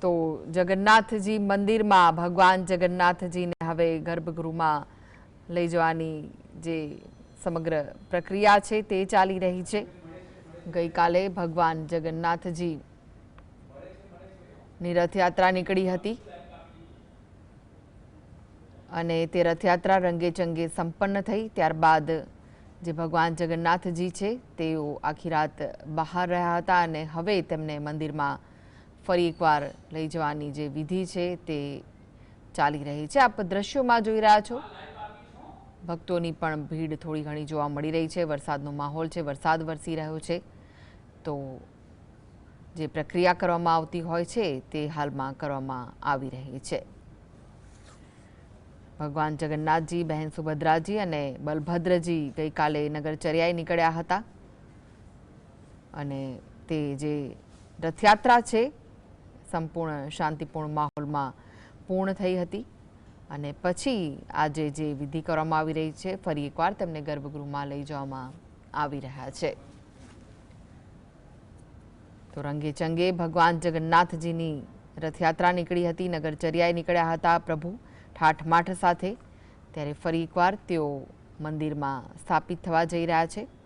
તો જગન્નાથજી મંદિરમાં ભગવાન જગન્નાથજીને હવે ગર્ભગૃહમાં લઈ જવાની જે સમગ્ર પ્રક્રિયા છે તે ચાલી રહી છે. ગઈકાલે ભગવાન જગન્નાથજી ની રથયાત્રા નીકળી હતી. અને તે રથયાત્રા રંગે ચંગે સંપન્ન થઈ. ત્યારબાદ જે ભગવાન જગન્નાથજી છે, તેઓ આખી રાત બહાર રહ્યા હતા અને હવે તેમને મંદિરમાં ફરી એકવાર લઈ જવાની જે વિધિ છે તે ચાલી રહી છે. આપ દ્રશ્યોમાં જોઈ રહ્યા છો. ભક્તોની પણ ભીડ થોડી ઘણી જોવા મળી રહી છે. વરસાદનો માહોલ છે. વરસાદ વરસી રહ્યો છે. તો જે પ્રક્રિયા કરવામાં આવતી હોય છે તે હાલમાં કરવામાં આવી રહી છે. ભગવાન જગન્નાથજી, બહેન સુભદ્રાજી અને બલભદ્રજી ગઈકાલે નગરચર્યાએ નીકળ્યા હતા. અને તે જે રથયાત્રા છે સંપૂર્ણ શાંતિપૂર્ણ માહોલમાં પૂર્ણ થઈ હતી. અને પછી આજે જે વિધિ કરવામાં આવી રહી છે, ફરી એકવાર તેમને ગર્ભગૃહમાં લઈ જવામાં આવી રહ્યા છે. તો રંગે ચંગે ભગવાન જગન્નાથજીની રથયાત્રા નીકળી હતી, નગરચર્યાએ નીકળ્યા હતા પ્રભુ ઠાઠમાઠ સાથે. ત્યારે ફરી એકવાર તેઓ મંદિરમાં સ્થાપિત થવા જઈ રહ્યા છે.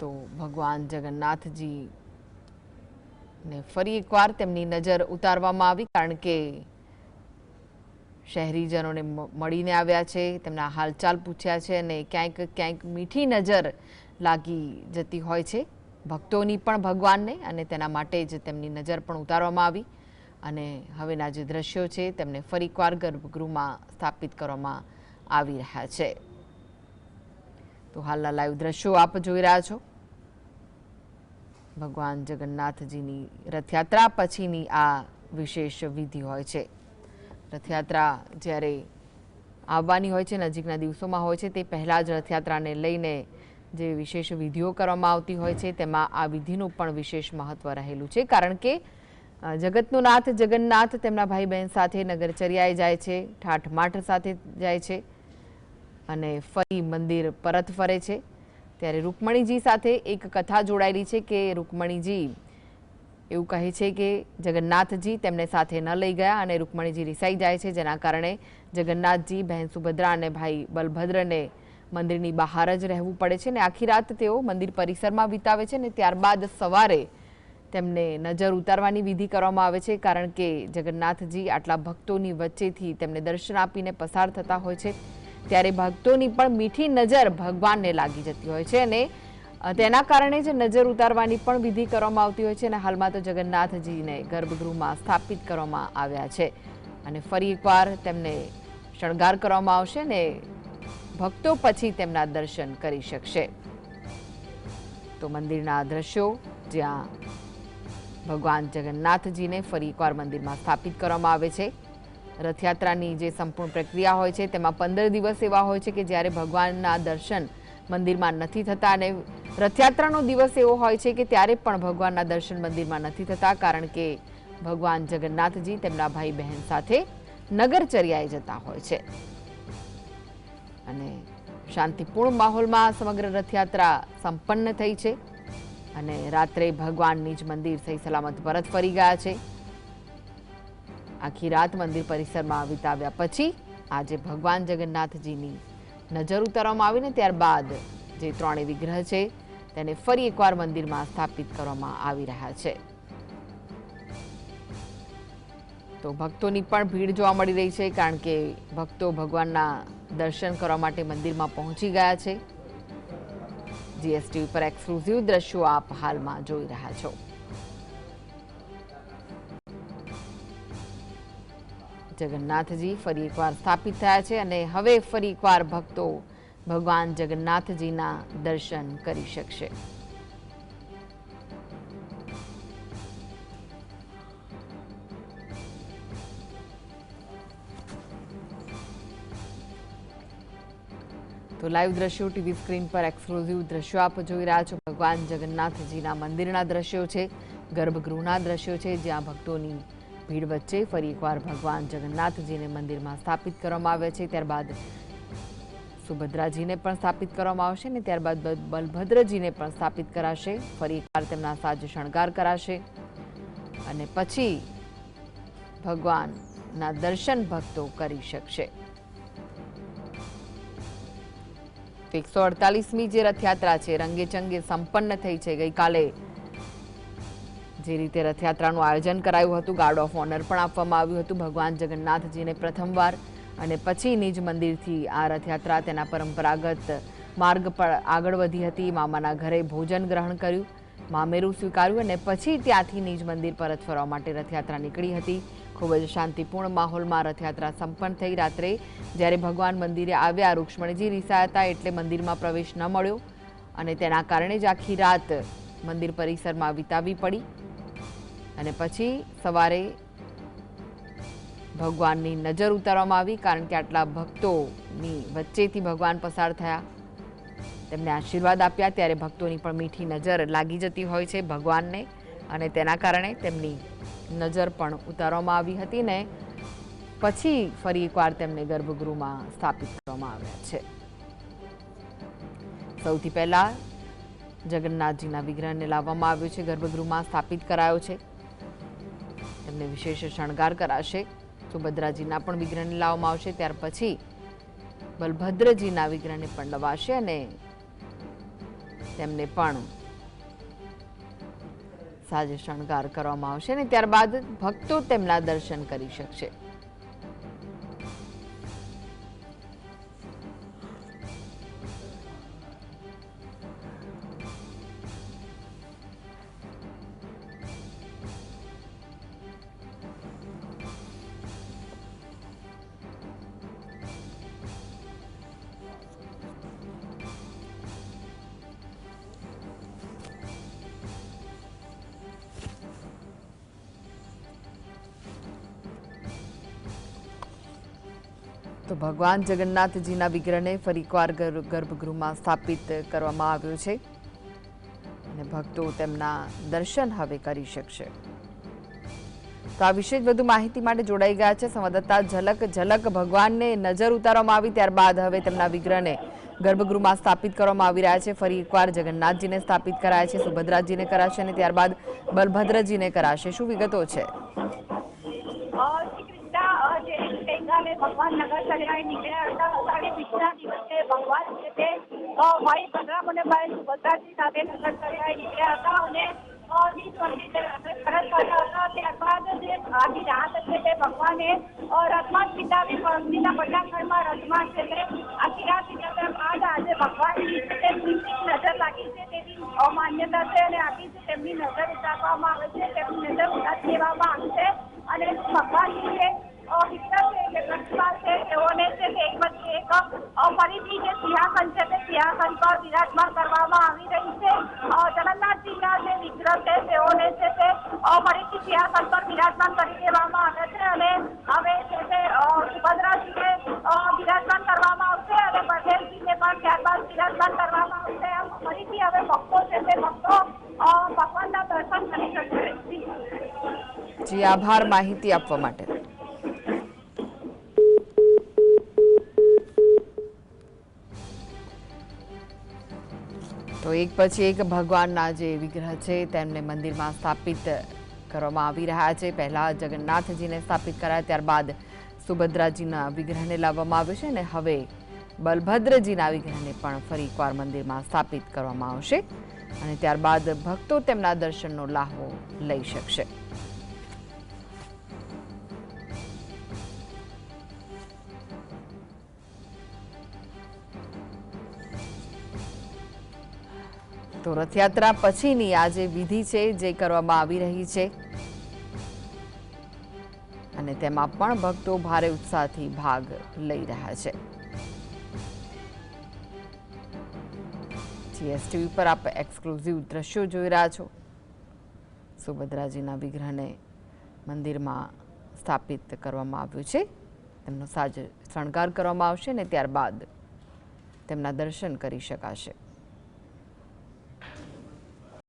તો ભગવાન જગન્નાથજી ને ફરી એકવાર તેમની નજર ઉતારવામાં આવી, કારણ કે શહેરીજનોને મળીને આવ્યા છે, તેમના હાલચાલ પૂછ્યા છે અને ક્યાંક ક્યાંક મીઠી નજર લાગી જતી હોય છે. ભક્તોની પણ ભગવાનને અને તેના માટે જ તેમની નજર પણ ઉતારવામાં આવી અને હવેના જે દ્રશ્યો છે તેમને ફરી એકવાર ગર્ભગૃહમાં સ્થાપિત કરવામાં આવી રહ્યા છે. તો હાલના લાઈવ દ્રશ્યો આપ જોઈ રહ્યા છો. ભગવાન જગન્નાથજીની રથયાત્રા પછીની આ વિશેષ વિધિ હોય છે. રથયાત્રા જ્યારે આવવાની હોય છે, નજીકના દિવસોમાં હોય છે, તે પહેલાં જ રથયાત્રાને લઈને જે વિશેષ વિધિઓ કરવામાં આવતી હોય છે, તેમાં આ વિધિનું પણ વિશેષ મહત્વ રહેલું છે. કારણ કે જગતનો નાથ જગન્નાથ તેમના ભાઈ બહેન સાથે નગરચર્યાએ જાય છે, ઠાઠમાઠ સાથે જાય છે અને ફરી મંદિર પરત ફરે છે. ત્યારે રૂકમણીજી સાથે એક કથા જોડાયેલી છે કે રૂકમણીજી એવું કહે છે કે જગન્નાથજી તેમને સાથે ન લઈ ગયા અને રૂકમણીજી રિસાઈ જાય છે, જેના કારણે જગન્નાથજી, બહેન સુભદ્રા અને ભાઈ બલભદ્રને મંદિરની બહાર જ રહેવું પડે છે ને આખી રાત તેઓ મંદિર પરિસરમાં વિતાવે છે ને ત્યારબાદ સવારે તેમને નજર ઉતારવાની વિધિ કરવામાં આવે છે, કારણ કે જગન્નાથજી આટલા ભક્તોની વચ્ચેથી તેમને દર્શન આપીને પસાર થતા હોય છે. ત્યારે ભક્તોની પણ મીઠી નજર ભગવાનને લાગી જતી હોય છે અને તેના કારણે જ નજર ઉતારવાની પણ વિધિ કરવામાં આવતી હોય છે અને હાલમાં તો જગન્નાથજીને ગર્ભગૃહમાં સ્થાપિત કરવામાં આવ્યા છે. અને ફરી એકવાર તેમને શણગાર કરવામાં આવશે ને ભક્તો પછી તેમના દર્શન કરી શકશે. તો મંદિરના દ્રશ્યો જ્યાં ભગવાન જગન્નાથજીને ફરી એકવાર મંદિરમાં સ્થાપિત કરવામાં આવે છે. રથયાત્રાની જે સંપૂર્ણ પ્રક્રિયા હોય છે, તેમાં પંદર દિવસ એવા હોય છે કે જ્યારે ભગવાનના દર્શન મંદિરમાં નથી થતા અને રથયાત્રાનો દિવસ એવો હોય છે કે ત્યારે પણ ભગવાનના દર્શન મંદિરમાં નથી થતા, કારણ કે ભગવાન જગન્નાથજી તેમના ભાઈ બહેન સાથે નગરચર્યાએ જતા હોય છે. અને શાંતિપૂર્ણ માહોલમાં સમગ્ર રથયાત્રા સંપન્ન થઈ છે અને રાત્રે ભગવાનની જ મંદિર સહી સલામત પરત ફરી ગયા છે. આખી રાત મંદિર પરિસરમાં વિતાવ્યા પછી આજે ભગવાન જગન્નાથજીની નજર ઉતારવામાં આવીને ત્યારબાદ જે ત્રણેય વિગ્રહ છે, તેને ફરી એકવાર મંદિરમાં સ્થાપિત કરવામાં આવી રહ્યા છે. તો ભક્તોની પણ ભીડ જોવા મળી રહી છે, કારણ કે ભક્તો ભગવાનના દર્શન કરવા માટે મંદિરમાં પહોંચી ગયા છે. જીએસટી ઉપર એક્સક્લુઝિવ દ્રશ્યો આપ હાલમાં જોઈ રહ્યા છો. જગન્નાથજી ફરી એકવાર સ્થાપિત થયા છે અને હવે ફરી એકવાર ભક્તો ભગવાન જગન્નાથજીના દર્શન કરી શકશે. તો લાઈવ દ્રશ્યો ટીવી સ્ક્રીન પર એક્સક્લુઝિવ દ્રશ્યો આપ જોઈ રહ્યા છો. ભગવાન જગન્નાથજીના મંદિરના દ્રશ્યો છે, ગર્ભગૃહના દ્રશ્યો છે, જ્યાં ભક્તોની ભીડ વચ્ચે ફરી એકવાર ભગવાન જગન્નાથજીને મંદિરમાં સ્થાપિત કરવામાં આવ્યા છે. ત્યારબાદ સુભદ્રાજીને પણ સ્થાપિત કરવામાં આવશે અને ત્યારબાદ બલભદ્રજીને પણ સ્થાપિત કરાશે. ફરી એકવાર તેમના સાજ શણગાર કરાશે. અને પછી ભગવાનના દર્શન ભક્તો કરી શકશે. એકસો અડતાલીસમી જે રથયાત્રા છે, રંગે ચંગે સંપન્ન થઈ છે ગઈકાલે જે રીતે રથયાત્રાનું આયોજન કરાયું હતું ગાર્ડ ઓફ ઓનર પણ આપવામાં આવ્યું હતું. ભગવાન જગન્નાથજીને પ્રથમવાર અને પછી નિજ મંદિરથી આ રથયાત્રા તેના પરંપરાગત માર્ગ પર આગળ વધી હતી. મામાના ઘરે ભોજન ગ્રહણ કર્યું, મામેરું સ્વીકાર્યું અને પછી ત્યાંથી નિજ મંદિર પરત ફરવા માટે રથયાત્રા નીકળી હતી. ખૂબ જ શાંતિપૂર્ણ માહોલમાં રથયાત્રા સંપન્ન થઈ રાત્રે, જ્યારે ભગવાન મંદિરે આવ્યા, રૂક્ષ્મણીજી રિસાયા હતા એટલે મંદિરમાં પ્રવેશ ન મળ્યો અને તેના કારણે જ આખી રાત મંદિર પરિસરમાં વિતાવી પડી. અને પછી સવારે ભગવાનની નજર ઉતારવામાં આવી, કારણ કે આટલા ભક્તોની વચ્ચેથી ભગવાન પસાર થયા. તેમને આશીર્વાદ આપ્યા, ત્યારે ભક્તોની પણ મીઠી નજર લાગી જતી હોય છે ભગવાનને અને તેના કારણે તેમની નજર પણ ઉતારવામાં આવી હતી ને પછી ફરી એકવાર તેમને ગર્ભગૃહમાં સ્થાપિત કરવામાં આવ્યા છે. સૌથી પહેલાં જગન્નાથજીના વિગ્રહને લાવવામાં આવ્યો છે, ગર્ભગૃહમાં સ્થાપિત કરાયો છે. તેમને વિશેષ શણગાર કરાશે. સુભદ્રાજીના પણ વિગ્રહને લાવવામાં આવશે, ત્યાર પછી બલભદ્રજીના વિગ્રહને પણ લવાશે અને તેમને પણ સાજે શણગાર કરવામાં આવશે અને ત્યારબાદ ભક્તો તેમના દર્શન કરી શકશે. તો ભગવાન જગન્નાથજીના વિગ્રહને ફરી એકવાર ગર્ભગૃહમાં સ્થાપિત કરવામાં આવ્યો છે અને ભક્તો તેમના દર્શન હવે કરી શકશે. તો આ વિશે વધુ માહિતી માટે જોડાઈ ગયા છે સંવાદદાતા ઝલક ઝલક ભગવાનને નજર ઉતારવામાં આવી ત્યારબાદ હવે તેમના વિગ્રહને ગર્ભગૃહમાં સ્થાપિત કરવામાં આવી રહ્યા છે. ફરી એકવાર જગન્નાથજીને સ્થાપિત કરાયા છે, સુભદ્રાજીને કરાશે અને ત્યારબાદ બલભદ્રજીને કરાશે. શું વિગતો છે? ભગવાન નગર કલ્યાણ નીકળ્યા હતા અષાઢી બીજા દિવસે ભગવાન છે તે ભાઈ બલરામ અને ભાઈ સુભદ્રાજી સાથે નગર કલ્યાણ નીકળ્યા હતા અને ત્યારબાદ જે આખી રાત છે તે ભગવાને રથમાં રથમાં છે તે આખી રાત વિતાવ્યા બાદ આજે ભગવાનની નજર લાગી છે તેની અમાન્યતા છે અને આખી તેમની નજર ઉતારવામાં આવે છે તેમની નજર ઉતારી દેવામાં આવશે અને અ, છે કે છે તે એક ફરીથી જે સિંહાસન છે તે સિંહાસન પર વિરાજમાન કરવામાં આવી રહી છે. જગન્નાથજીના જે વિગ્રહ છે, તેઓને છે તે ફરીથી સિંહાસન પર વિરાજમાન કરી દેવામાં આવે છે અને હવે છે તે સુભદ્રાજીને વિરાજમાન કરવામાં આવશે અને પટેલજીને પણ ત્યારબાદ વિરાજમાન કરવામાં આવશે. ફરીથી હવે ભક્તો છે તે ભક્તો ભગવાનના દર્શન કરી શકશે. જી, આભાર માહિતી આપવા માટે. એક પછી એક ભગવાનના જે વિગ્રહ છે તેમને મંદિરમાં સ્થાપિત કરવામાં આવી રહ્યા છે. પહેલાં જગન્નાથજીને સ્થાપિત કરાયા, ત્યારબાદ સુભદ્રાજીના વિગ્રહને લાવવામાં આવ્યો છે અને હવે બલભદ્રજીના વિગ્રહને પણ ફરી એકવાર મંદિરમાં સ્થાપિત કરવામાં આવશે અને ત્યારબાદ ભક્તો તેમના દર્શનનો લાહવો લઈ શકશે. તો રથયાત્રા પછીની આ જે વિધિ છે, જે કરવામાં આવી રહી છે. અને તેમાં પણ ભક્તો ભારે ઉત્સાહથી ભાગ લઈ રહ્યા છે. જીએસટીવી પર આપ એક્સક્લુઝિવ દ્રશ્યો જોઈ રહ્યા છો. સુભદ્રાજીના વિગ્રહને મંદિરમાં સ્થાપિત કરવામાં આવ્યું છે. તેમનો સાજ શણગાર કરવામાં આવશે ને ત્યારબાદ તેમના દર્શન કરી શકાશે.